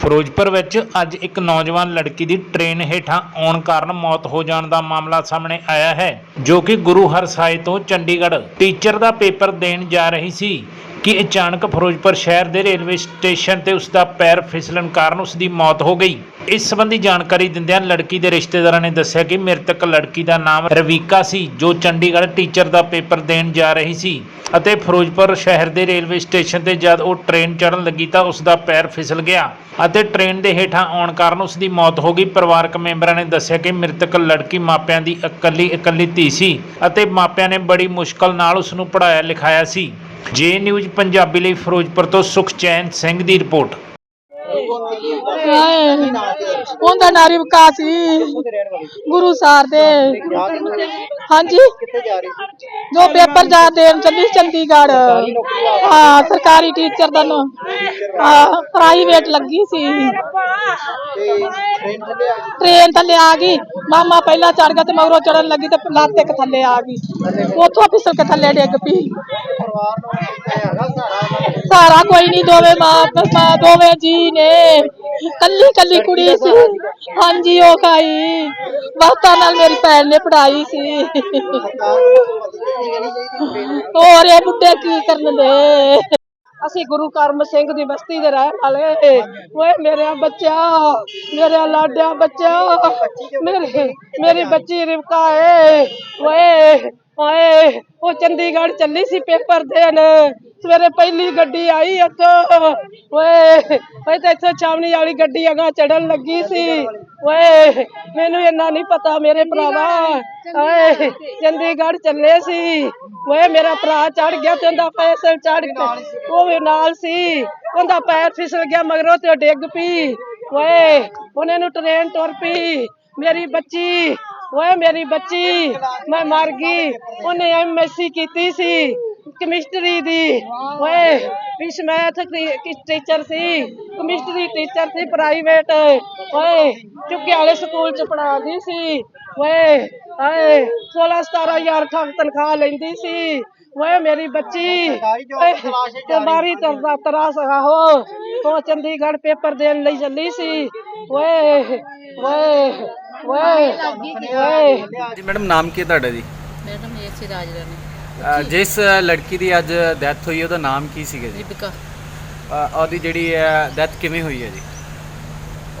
ਫਿਰੋਜ਼ਪੁਰ ਵਿੱਚ ਅੱਜ ਇੱਕ ਨੌਜਵਾਨ ਲੜਕੀ ਦੀ ਟ੍ਰੇਨ ਹੇਠਾਂ ਆਉਣ ਕਾਰਨ ਮੌਤ ਹੋ ਜਾਣ ਦਾ ਮਾਮਲਾ ਸਾਹਮਣੇ ਆਇਆ ਹੈ, ਜੋ ਕਿ ਗੁਰੂ ਹਰਸਾਏ ਤੋਂ ਚੰਡੀਗੜ੍ਹ ਟੀਚਰ ਦਾ ਪੇਪਰ ਦੇਣ ਜਾ ਰਹੀ ਸੀ। ਕਿ ਅਚਾਨਕ ਫਿਰੋਜ਼ਪੁਰ ਸ਼ਹਿਰ ਦੇ ਰੇਲਵੇ ਸਟੇਸ਼ਨ ਤੇ ਉਸ ਦਾ ਪੈਰ ਫਿਸਲਣ ਕਾਰਨ ਉਸ ਦੀ ਮੌਤ ਹੋ ਗਈ। ਇਸ ਸੰਬੰਧੀ ਜਾਣਕਾਰੀ ਦਿੰਦਿਆਂ ਲੜਕੀ ਦੇ ਰਿਸ਼ਤੇਦਾਰਾਂ ਨੇ ਦੱਸਿਆ ਕਿ ਮ੍ਰਿਤਕ ਲੜਕੀ ਦਾ ਨਾਮ ਰਵੀਕਾ ਸੀ, ਜੋ ਚੰਡੀਗੜ੍ਹ ਟੀਚਰ ਦਾ ਪੇਪਰ ਦੇਣ ਜਾ ਰਹੀ ਸੀ ਅਤੇ ਫਿਰੋਜ਼ਪੁਰ ਸ਼ਹਿਰ ਦੇ ਰੇਲਵੇ ਸਟੇਸ਼ਨ ਤੇ ਜਦ ਉਹ ਟ੍ਰੇਨ ਚੜ੍ਹਨ ਲੱਗੀ ਤਾਂ ਉਸ ਦਾ ਪੈਰ ਫਿਸਲ ਗਿਆ ਅਤੇ ਟ੍ਰੇਨ ਦੇ ਹੇਠਾਂ ਆਉਣ ਕਾਰਨ ਉਸ ਦੀ ਮੌਤ ਹੋ ਗਈ। ਪਰਿਵਾਰਕ ਮੈਂਬਰਾਂ ਨੇ ਦੱਸਿਆ ਕਿ ਮ੍ਰਿਤਕ ਲੜਕੀ ਮਾਪਿਆਂ ਦੀ ਇਕੱਲੀ ਇਕੱਲੀ ਧੀ ਸੀ ਅਤੇ ਮਾਪਿਆਂ ਨੇ ਬੜੀ ਮੁਸ਼ਕਲ ਨਾਲ ਉਸ ਨੂੰ ਪੜ੍ਹਾਇਆ ਲਿਖਾਇਆ ਸੀ। ਜੇ ਨਿਊਜ਼ ਪੰਜਾਬੀ ਲਈ ਫਿਰੋਜ਼ਪੁਰ ਤੋਂ ਸੁਖਚੈਨ ਸਿੰਘ ਦੀ ਰਿਪੋਰਟ। ਹਾਏ ਉਹਦਾ ਨਾਂ ਰਿਵਕਾ ਸੀ ਗੁਰੂ ਸਾਰ ਦੇ। ਹਾਂਜੀ। ਜੋ ਪੇਪਰ ਜਾ ਦੇਣ ਚੱਲੀ ਸੀ ਚੰਡੀਗੜ੍ਹ। ਹਾਂ, ਸਰਕਾਰੀ ਟੀਚਰ ਦਾ ਨਾਂ ਹਾਂ ਪ੍ਰਾਈਵੇਟ ਲੱਗੀ ਸੀ। ਟ੍ਰੇਨ ਥੱਲੇ ਆ ਗਈ। ਮਾਮਾ ਪਹਿਲਾਂ ਚੜ ਗਿਆ ਤੇ ਮਗਰੋਂ ਚੜਨ ਲੱਗੀ ਤੇ ਲੱਤ ਇੱਕ ਥੱਲੇ ਆ ਗਈ। ਉੱਥੋਂ ਫਿਸਲ ਕੇ ਥੱਲੇ ਡਿੱਗ ਪਈ। ਸਾਰਾ ਕੋਈ ਨਹੀਂ ਦੋਵੇਂ ਮਾਂ ਮਾਂ ਦੋਵੇਂ ਜੀ ਨੇ। ਕੱਲੀ ਕੱਲੀ ਕੁੜੀ ਸੀ। ਹਾਂਜੀ, ਉਹ ਖਾਈ। ਬਹੁਤਾ ਨਾਲ ਮੇਰੀ ਭੈਣ ਨੇ ਪੜਾਈ ਸੀ। ਹੋਰ ਇਹ ਬੁੱਢੇ ਕੀ ਕਰਨ ਦੇ ਅਸੀਂ ਗੁਰੂ ਕਰਮ ਸਿੰਘ ਦੀ ਬਸਤੀ ਦੇ ਰਹਿਣ ਵਾਲੇ। ਓਏ ਮੇਰੇ ਬੱਚਾ ਮੇਰੇ ਲਾਡਿਆ ਬੱਚਾ ਮੇਰੇ, ਮੇਰੀ ਬੱਚੀ ਰਿਵਕਾ ਏ। ਓਏ ਓਏ ਉਹ ਚੰਡੀਗੜ੍ਹ ਚੱਲੀ ਸੀ ਪੇਪਰ ਦੇਣ। ਸਵੇਰੇ ਪਹਿਲੀ ਗੱਡੀ ਆਈ ਇੱਥੋਂ। ਓਏ ਓਏ ਤੇ ਇੱਥੋਂ ਛਾਵਣੀ ਵਾਲੀ ਗੱਡੀ ਅਗਾ ਚੜਨ ਲੱਗੀ ਸੀ। ਓਏ, ਮੈਨੂੰ ਇੰਨਾ ਨਹੀਂ ਪਤਾ ਮੇਰੇ ਭਰਾਵਾ। ਓਏ ਚੰਡੀਗੜ੍ਹ ਚੱਲੇ ਸੀ। ਓਏ, ਮੇਰਾ ਭਰਾ ਚੜ ਗਿਆ ਤੇ ਉਹਦਾ ਫੈਸਲ ਚੜ ਗਿਆ ਉਹ ਵੀ ਨਾਲ ਸੀ। ਉਹਦਾ ਪੈਰ ਫਿਸਲ ਗਿਆ ਮਗਰੋਂ ਤੇ ਉਹ ਡਿੱਗ ਪਈ। ਓਏ, ਉਹਨੇ ਨੂੰ ਟ੍ਰੇਨ ਤੁਰ ਪਈ। ਮੇਰੀ ਬੱਚੀ ਓਏ ਮੇਰੀ ਬੱਚੀ, ਮੈਂ ਮਰ ਗਈ। ਉਹਨੇ ਐਮਐਸਸੀ ਕੀਤੀ ਸੀ ਕੈਮਿਸਟਰੀ ਦੀ। ਓਏ ਪਿਛ ਮੈਥ ਟੀਚਰ ਸੀ ਕੈਮਿਸਟਰੀ ਟੀਚਰ ਸੀ ਪ੍ਰਾਈਵੇਟ ਓਏ, ਚੁੱਕੇ ਵਾਲੇ ਸਕੂਲ ਚ ਪੜਾਉਂਦੀ ਸੀ। ਓਏ, ਹਾਏ 16 17000 ਤੱਕ ਤਨਖਾਹ ਲੈਂਦੀ ਸੀ। ਓਏ ਮੇਰੀ ਬੱਚੀ, ਓਏ, ਤੇ ਮਾਰੀ ਤਰਦਾ ਤਰਾਸ ਆਹੋ। ਉਹ ਚੰਡੀਗੜ੍ਹ ਪੇਪਰ ਦੇਣ ਲਈ ਚੱਲੀ ਸੀ। ਓਏ ਓਏ ਓਏ ਓਏ ਜੀ ਮੈਡਮ ਨਾਮ ਕੀ ਹੈ ਤੁਹਾਡਾ ਜੀ? ਮੇਰਾ ਨਾਮ ਇਹ ਸੀ ਰਾਜ ਰਾਣੀ ਅ, ਜਿਸ ਲੜਕੀ ਦੀ ਅੱਜ ਡੈਥ ਹੋਈ ਉਹਦਾ ਨਾਮ ਕੀ ਸੀਗਾ ਜੀ? ਦੀਪਿਕਾ। ਅ, ਉਹਦੀ ਜਿਹੜੀ ਡੈਥ ਕਿਵੇਂ ਹੋਈ ਹੈ ਜੀ?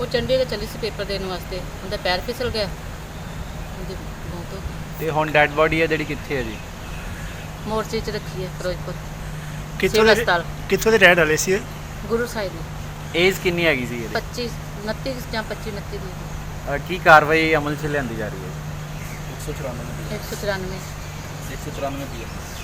ਉਹ ਚੰਡੀਗੜ੍ਹ ਚੱਲੀ ਸੀ ਪੇਪਰ ਦੇਣ ਵਾਸਤੇ। ਉਹਦਾ ਪੈਰ ਫਿਸਲ ਗਿਆ। ਉਹਦੀ ਮੌਤ ਹੋ ਗਈ। ਤੇ ਹੁਣ ਡੈਡ ਬੋਡੀ ਹੈ ਜਿਹੜੀ ਕਿੱਥੇ ਹੈ ਜੀ? ਮੋਰਚੇ 'ਚ ਰੱਖੀ ਹੈ ਫਿਰੋਜ਼ਪੁਰ। ਕਿੱਥੋਂ ਸਿਵਲ ਦੇ ਹਸਪਤਾਲ। ਕਿੱਥੋਂ ਦੇ ਰਹਿਣ ਵਾਲੇ ਸੀ ਇਹ? ਗੁਰੂ ਸਾਹਿਬ ਦੀ ਏਜ ਕਿੰਨੀ ਹੈਗੀ ਸੀ ਇਹਦੀ? 25 29 ਜਾਂ 25 29 ਦੀ। ਅ, ਕੀ ਕਾਰਵਾਈ ਅਮਲ 'ਚ ਲਿਆਂਦੀ ਜਾ ਰਹੀ ਹੈ? 194 194